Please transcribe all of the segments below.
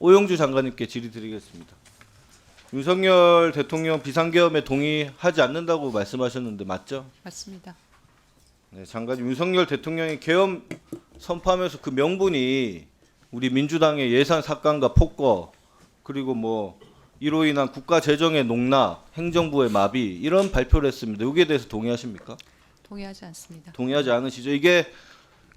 오영주 장관님께 질의드리겠습니다. 윤석열 대통령 비상계엄에 동의하지 않는다고 말씀하셨는데 맞죠? 맞습니다. 네, 장관님 윤석열 대통령이 계엄 선포하면서 그 명분이 우리 민주당의 예산 삭감과 폭거 그리고 뭐 이로 인한 국가 재정의 농락, 행정부의 마비 이런 발표를 했습니다. 여기에 대해서 동의하십니까? 동의하지 않습니다. 동의하지 않으시죠? 이게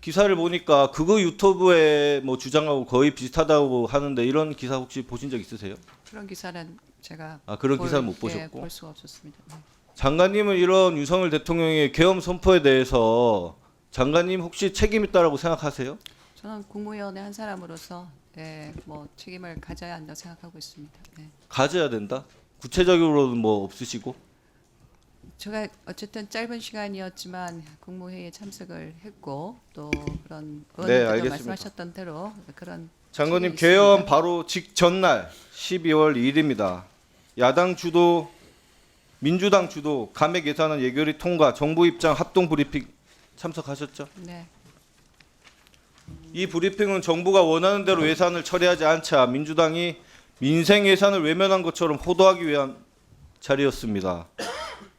기사를 보니까 그거 유튜브에 뭐 주장하고 거의 비슷하다고 하는데 이런 기사 혹시 보신 적 있으세요? 그런 기사는 제가 아 그런 볼- 기사는 못 예, 보셨고 볼 수가 없었습니다. 네. 장관님은 이런 윤석열 대통령의 계엄 선포에 대해서 장관님 혹시 책임 있다라고 생각하세요? 저는 국무위원의 한 사람으로서 예, 뭐 책임을 가져야 한다고 생각하고 있습니다. 네. 가져야 된다. 구체적으로는 뭐 없으시고 제가 어쨌든 짧은 시간이었지만 국무회의에 참석을 했고 또 그런 네, 의원님께서 알겠습니다. 말씀하셨던 대로 그런 장관님 있습니다. 바로 직전날 12월 2일입니다. 야당 주도 민주당 주도 감액 예산안 예결위 통과 정부 입장 합동 브리핑 참석하셨죠? 네, 이 브리핑은 정부가 원하는 대로 예산을 처리하지 않자 민주당이 민생 예산을 외면한 것처럼 호도하기 위한 자리였습니다.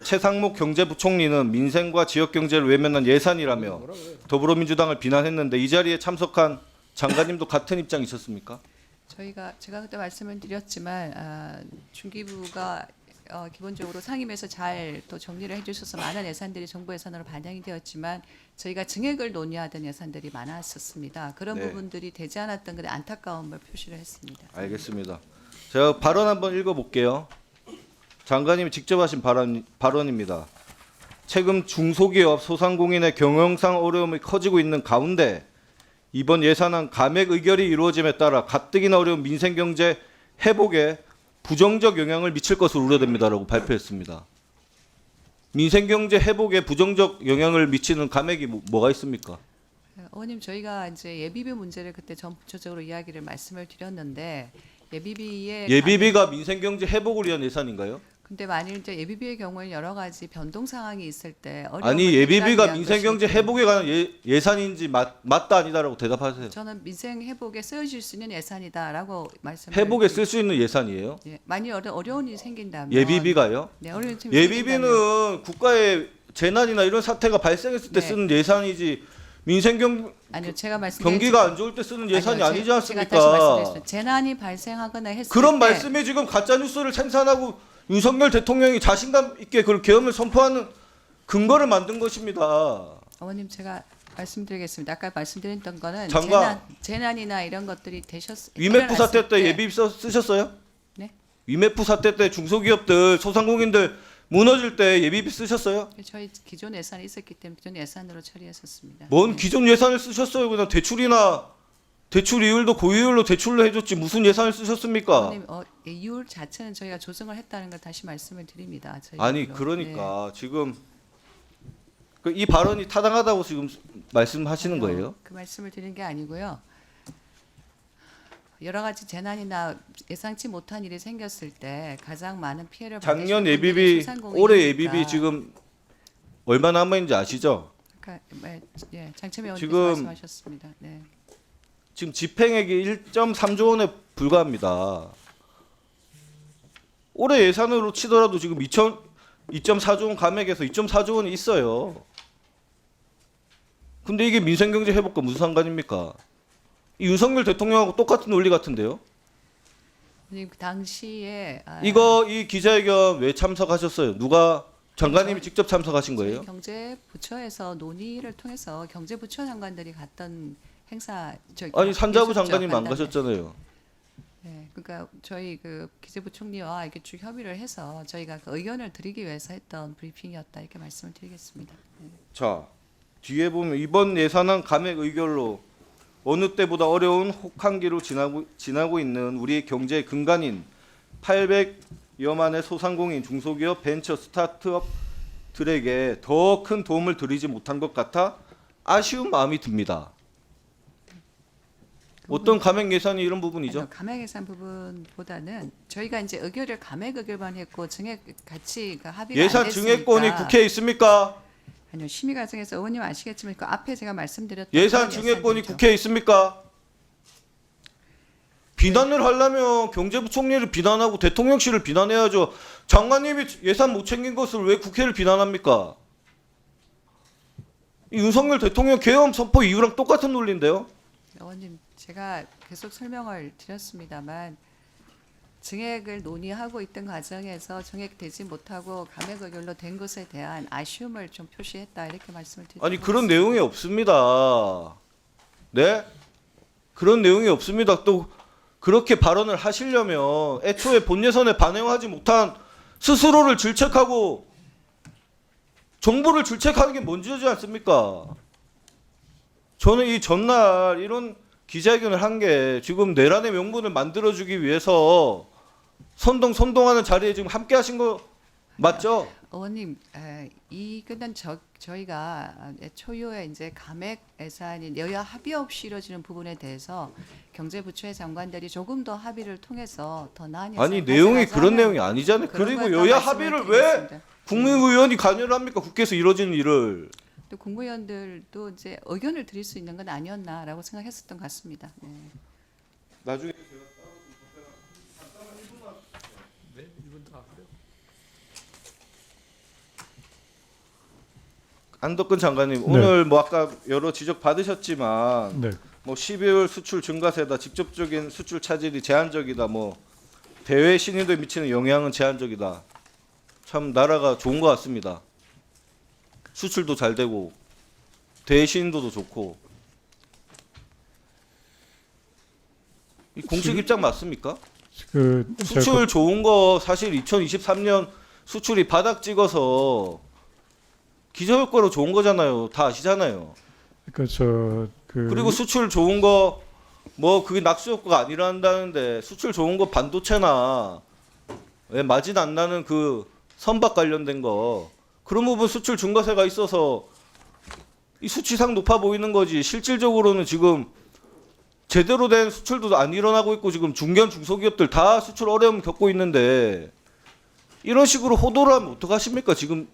최상목 경제부총리는 민생과 지역 경제를 외면한 예산이라며 더불어민주당을 비난했는데 이 자리에 참석한 장관님도 같은 입장이셨습니까? 저희가 제가 그때 말씀을 드렸지만 아, 중기부가 어, 기본적으로 상임에서 잘 또 정리를 해주셔서 많은 예산들이 정부 예산으로 반영이 되었지만 저희가 증액을 논의하던 예산들이 많았었습니다. 그런 네. 부분들이 되지 않았던 것에 안타까움을 표시를 했습니다. 알겠습니다. 제가 발언 한번 읽어볼게요. 장관님이 직접 하신 발언, 발언입니다. 최근 중소기업 소상공인의 경영상 어려움이 커지고 있는 가운데 이번 예산안 감액 의결이 이루어짐에 따라 가뜩이나 어려운 민생 경제 회복에 부정적 영향을 미칠 것으로 우려됩니다라고 발표했습니다. 민생 경제 회복에 부정적 영향을 미치는 감액이 뭐, 뭐가 있습니까? 어, 어머님 저희가 이제 예비비 문제를 그때 전부처적으로 이야기를 말씀을 드렸는데 예비비에 예비비가 민생 경제 회복을 위한 예산인가요? 근데 만일 이제 예비비의 경우에 여러 가지 변동 상황이 있을 때 아니 예비비가 민생경제 회복에 관한 예, 예산인지 맞, 맞다 아니다라고 대답하세요. 저는 민생 회복에 쓰여질 수 있는 예산이다라고 말씀을 회복에 쓸 수 있는 예산이에요. 예, 많이 어려, 어려운 일이 생긴다면 예비비가요? 네, 어려운 일이 예비비는 국가의 재난이나 이런 사태가 발생했을 때 네. 쓰는 예산이지 민생경 아니요 제가 말씀 경기가 안 좋을 때 쓰는 예산이 아니지 제가 않습니까? 다시 말씀드리겠습니다. 재난이 발생하거나 했을 그런 때 말씀에 지금 가짜 뉴스를 생산하고 윤석열 대통령이 자신감 있게 그 계엄을 선포하는 근거를 만든 것입니다. 어머님 제가 말씀드리겠습니다. 아까 말씀드렸던 거는 장관. 재난, 재난이나 이런 것들이 되셨 위메프 사태 때 예비비 써- 쓰셨어요? 네. 위메프 사태 때 중소기업들 소상공인들 무너질 때 예비비 쓰셨어요? 저희 기존 예산이 있었기 때문에 기존 예산으로 처리했었습니다. 뭔 기존 예산을 쓰셨어요? 그냥 대출이나 대출 이율도 고이율로 대출로 해줬지 무슨 예산을 쓰셨습니까? 어머님 어, 이 이율 자체는 저희가 조정을 했다는 걸 다시 말씀을 드립니다. 저희 아니 쪽으로. 그러니까 지금 그이 발언이 타당하다고 지금 말씀하시는 네. 거예요? 그 말씀을 드리는 게 아니고요. 여러 가지 재난이나 예상치 못한 일이 생겼을 때 가장 많은 피해를 받으신 작년 분들이 예비비 소상공인이니까. 올해 예비비 지금 얼마 남아 있는지 아시죠? 그러니까, 네, 예, 장채미 지금 말씀하셨습니다. 네. 지금 집행액이 1.3조 원에 불과합니다. 올해 예산으로 치더라도 지금 2천 2.4조 원 감액에서 2.4조 원이 있어요. 근데 이게 민생경제 회복과 무슨 상관입니까? 이 윤석열 대통령하고 똑같은 논리 같은데요. 선생님, 그 당시에 아, 이거 이 기자회견 왜 참석하셨어요? 누가 장관님이 직접 참석하신 저희 거예요? 경제부처에서 논의를 통해서 경제부처 장관들이 갔던 행사 저 아니 산자부 장관님 안 간담회. 가셨잖아요. 네, 그러니까 저희 그 기재부 총리와 이렇게 쭉 협의를 해서 저희가 그 의견을 드리기 위해서 했던 브리핑이었다 이렇게 말씀을 드리겠습니다. 네. 자 뒤에 보면 이번 예산안 감액 의결로 어느 때보다 어려운 혹한기로 지나고 지나고 있는 우리의 경제의 근간인 800여만의 소상공인 중소기업 벤처 스타트업들에게 더 큰 도움을 드리지 못한 것 같아 아쉬운 마음이 듭니다. 어떤 감액 예산이 이런 부분이죠? 아니요, 감액 예산 부분보다는 저희가 이제 의결을 감액 의결만 했고 증액 같이 그 합의가 안 예산 됐으니까 증액권이 국회에 있습니까? 아니요 심의 과정에서 의원님 아시겠지만 그 앞에 제가 말씀드렸던 예산 그런 증액권이 예산이죠. 국회에 있습니까? 비난을 하려면 경제부총리를 비난하고 대통령실을 비난해야죠. 장관님이 예산 못 챙긴 것을 왜 국회를 비난합니까? 이 윤석열 대통령 계엄 선포 이유랑 똑같은 논리인데요. 의원님 제가 계속 설명을 드렸습니다만 증액을 논의하고 있던 과정에서 증액되지 못하고 감액 의결로 된 것에 대한 아쉬움을 좀 표시했다 이렇게 말씀을 드립니다. 아니 그런 내용이 없습니다. 네? 그런 내용이 없습니다. 또 그렇게 발언을 하시려면 애초에 본 예산에 반영하지 못한 스스로를 질책하고 정부를 질책하는 게 먼저지 않습니까? 저는 이 전날 이런 기자회견을 한 게 지금 내란의 명분을 만들어주기 위해서 선동 선동하는 자리에 지금 함께 하신 거 맞죠? 의원님, 에, 이 끝난 저, 저희가 초유의 이제 감액 예산이 여야 합의 없이 이루어지는 부분에 대해서 경제부처의 장관들이 조금 더 합의를 통해서 더 나은 아니 내용이 그런 내용이 아니잖아요. 그리고 여야 합의를 왜 드리겠습니다. 국민의원이 관여를 합니까? 국회에서 이루어지는 일을. 또 국무위원들도 이제 의견을 드릴 수 있는 건 아니었나라고 생각했었던 것 같습니다. 네. 나중에 안덕근 장관님 네. 오늘 뭐 아까 여러 지적 받으셨지만 네. 뭐 12월 수출 증가세다 직접적인 수출 차질이 제한적이다 뭐 대외 신인도에 미치는 영향은 제한적이다 참 나라가 좋은 것 같습니다 수출도 잘 되고 대외 신인도도 좋고. 이 공식 입장 맞습니까? 그 수출 좋은 거 사실 2023년 수출이 바닥 찍어서 기저효과로 좋은 거잖아요. 다 아시잖아요. 그저 그 그리고 수출 좋은 거 뭐 그게 낙수 효과가 아니란다는데 수출 좋은 거 반도체나 왜 마진 안 나는 그 선박 관련된 거 그런 부분 수출 증가세가 있어서 이 수치상 높아 보이는 거지. 실질적으로는 지금 제대로 된 수출도 안 일어나고 있고 지금 중견 중소기업들 다 수출 어려움 겪고 있는데 이런 식으로 호도를 하면 어떡하십니까? 지금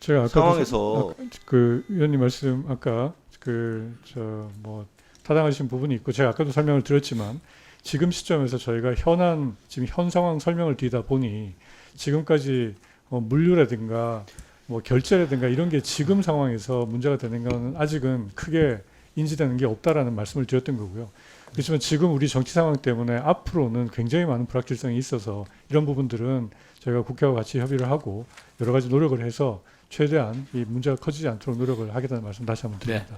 제가 아까 상황에서. 그 위원님 말씀 아까 그 저 뭐 타당하신 부분이 있고 제가 아까도 설명을 드렸지만 지금 시점에서 저희가 현안 지금 현 상황 설명을 드리다 보니 지금까지 어, 물류라든가 뭐 결제라든가 이런 게 지금 상황에서 문제가 되는 건 아직은 크게 인지되는 게 없다라는 말씀을 드렸던 거고요. 그렇지만 지금 우리 정치 상황 때문에 앞으로는 굉장히 많은 불확실성이 있어서 이런 부분들은 저희가 국회와 같이 협의를 하고 여러 가지 노력을 해서 최대한 이 문제가 커지지 않도록 노력을 하겠다는 말씀 다시 한번 드립니다.